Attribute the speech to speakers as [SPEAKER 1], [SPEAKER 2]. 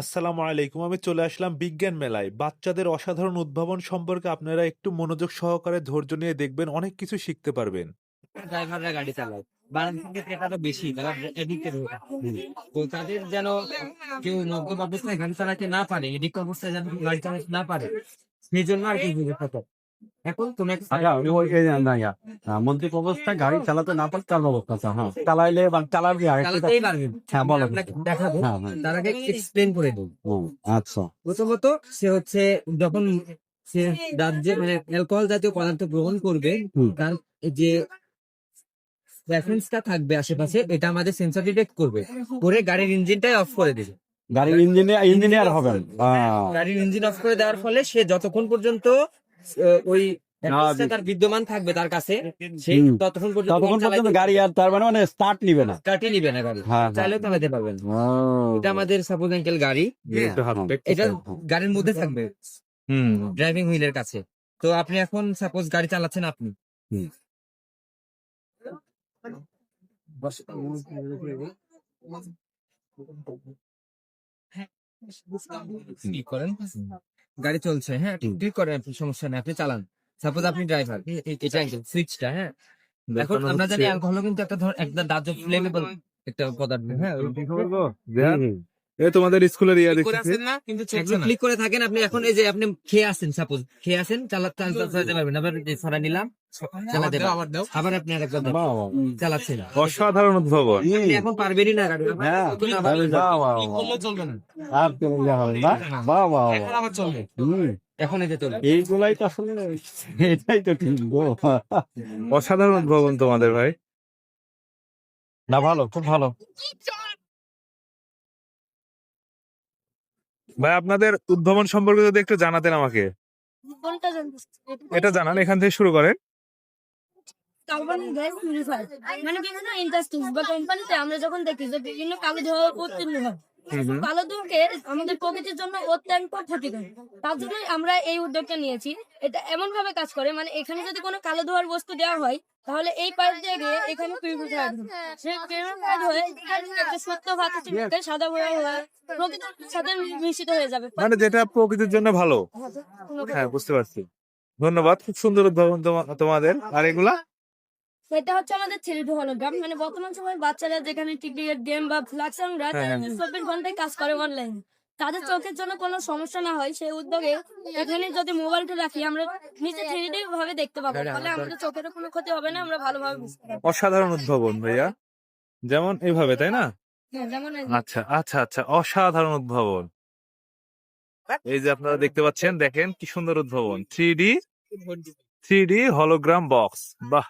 [SPEAKER 1] আসসালামু আলাইকুম। আমি চলে আসলাম বিজ্ঞান মেলায়। বাচ্চাদের অসাধারণ উদ্ভাবন সম্পর্কে আপনারা একটু মনোযোগ সহকারে ধৈর্য নিয়ে দেখবেন, অনেক কিছু শিখতে পারবেন।
[SPEAKER 2] ড্রাইভাররা গাড়ি চালায়। বাংলাদেশের বেশি তাদের যেন কেউ অবস্থায় গাড়ি চালাতে না পারে এডিক্ট অবস্থায় যেন গাড়ি চালাতে না পারে, সেই জন্য আর কি
[SPEAKER 3] আচ্ছা আমি ওই এই না মন্ত্রী অবস্থায় গাড়ি চালাতে না পারে তার অবস্থা হ্যাঁ। চালাইলে বা চালাবি হ্যাঁ বলো।
[SPEAKER 2] দেখাবো
[SPEAKER 3] হ্যাঁ
[SPEAKER 2] তার আগে এক্সপ্লেন করে দিই
[SPEAKER 3] আচ্ছা।
[SPEAKER 2] প্রথমত সে হচ্ছে যখন সে রাজ্যে মানে অ্যালকোহল জাতীয় পদার্থ গ্রহণ করবে তার যে রেফারেন্সটা থাকবে আশেপাশে এটা আমাদের সেন্সর ডিটেক্ট করবে। করে গাড়ির ইঞ্জিনটাই অফ করে দেবে।
[SPEAKER 3] গাড়ির ইঞ্জিনিয়ার ইঞ্জিনিয়ার হবেন
[SPEAKER 2] গাড়ির ইঞ্জিন অফ করে দেওয়ার ফলে সে যতক্ষণ পর্যন্ত ওই তার বিদ্যমান থাকবে তার কাছে ততক্ষণ পর্যন্ত
[SPEAKER 3] ততক্ষণ পর্যন্ত গাড়ি আর তার মানে মানে স্টার্ট নিবে না।
[SPEAKER 2] কাটিয়ে নিবে না গাড়ি।
[SPEAKER 3] হ্যাঁ
[SPEAKER 2] চাইলেও চালাতে পারবেন। এটা আমাদের সাপোজ অ্যাঙ্কেল গাড়ি।
[SPEAKER 3] হ্যাঁ,
[SPEAKER 2] এটা গাড়ির মধ্যে থাকবে।
[SPEAKER 1] হুম।
[SPEAKER 2] ড্রাইভিং হুইলের কাছে। তো আপনি এখন সাপোজ গাড়ি চালাচ্ছেন আপনি। করেন? গাড়ি চলছে হ্যাঁ? ঠিক করে আপনি সমস্যা নেই আপনি চালান। সাপোজ আপনি ড্রাইভার এটা সুইচটা হ্যাঁ? এখন আমরা জানি অ্যালকোহল কিন্তু একটা ধর একটা দাহ্য ফ্লেমেবল একটা পদার্থ হ্যাঁ?
[SPEAKER 1] এ তোমাদের স্কুলের ইয়া
[SPEAKER 2] করে আছেন না কিন্তু ক্লিক করে থাকেন আপনি এখন এই যে আপনি খেয়ে আসেন সাপোজ খেয়ে আসেন চালা- চাল- চাল- চালাতে পারবেন আবার সরা নিলাম চালাতে। আবার আপনি। চালাচ্ছেন।
[SPEAKER 1] অসাধারণ উদ্ভাবন।
[SPEAKER 2] আপনি এখন পারবেনই না গাড়ি
[SPEAKER 3] হ্যাঁ
[SPEAKER 2] চলবে না?
[SPEAKER 3] আর কেমন যা না বাহ বাহ
[SPEAKER 2] এখন আবার চলবে। এখন এই যে চলবে
[SPEAKER 3] এইগুলাই তো আসলে এটাই তো ঠিক
[SPEAKER 1] অসাধারণ উদ্ভাবন তোমাদের ভাই।
[SPEAKER 3] না ভালো খুব ভালো।
[SPEAKER 1] ভাই আপনাদের উদ্ভাবন সম্পর্কে যদি একটু জানাতেন আমাকে। এটা জানান এখান থেকে শুরু করেন।
[SPEAKER 4] কার্বন গ্যাস মানে বিভিন্ন ইন্ডাস্ট্রিজ বা কোম্পানিতে আমরা যখন দেখি যে বিভিন্ন কাগজ হওয়ার উত্তীর্ণ হয়। কালো ধোঁয়াকে আমাদের প্রকৃতির জন্য অত্যন্ত ক্ষতিকর। তার জন্যই আমরা এই উদ্যোগটা নিয়েছি। এটা এমন ভাবে কাজ করে মানে এখানে যদি কোনো কালো ধোঁয়ার বস্তু দেওয়া হয় তাহলে এই পাইপ দিয়ে গিয়ে এখানে পিউরিফায়ার সে পিউরিফায়ার হয়ে একটা সত্য ভাত সাদা হয়ে হয়ে প্রকৃতির সাথে মিশ্রিত হয়ে যাবে।
[SPEAKER 1] মানে যেটা প্রকৃতির জন্য ভালো। হ্যাঁ বুঝতে পারছি। ধন্যবাদ খুব সুন্দর উদ্ভাবন তোমাদের। আর এগুলা?
[SPEAKER 4] এটা হচ্ছে আমাদের ডি হলোগ্রাম। মানে বর্তমান সময় বাচ্চারা যেখানে টিকিট গেম বা ফ্লাক্স আমরা
[SPEAKER 1] হ্যাঁ, হ্যাঁ।
[SPEAKER 4] চব্বিশ ঘন্টায় কাজ করে অনলাইন তাদের চোখের জন্য কোনো সমস্যা না হয়। সেই উদ্যোগে এখানে যদি মোবাইলটা রাখি আমরা নিজে থ্রিডি ভাবে দেখতে পাবো। তাহলে আমাদের চোখেরও কোনো ক্ষতি হবে না আমরা ভালোভাবে বুঝতে পারব।
[SPEAKER 1] অসাধারণ উদ্ভাবন ভাইয়া। যেমন এইভাবে তাই না?
[SPEAKER 4] হ্যাঁ,
[SPEAKER 1] আচ্ছা আচ্ছা আচ্ছা অসাধারণ উদ্ভাবন। এই যে আপনারা দেখতে পাচ্ছেন দেখেন কি সুন্দর উদ্ভাবন। Three D three D hologram box বাহ!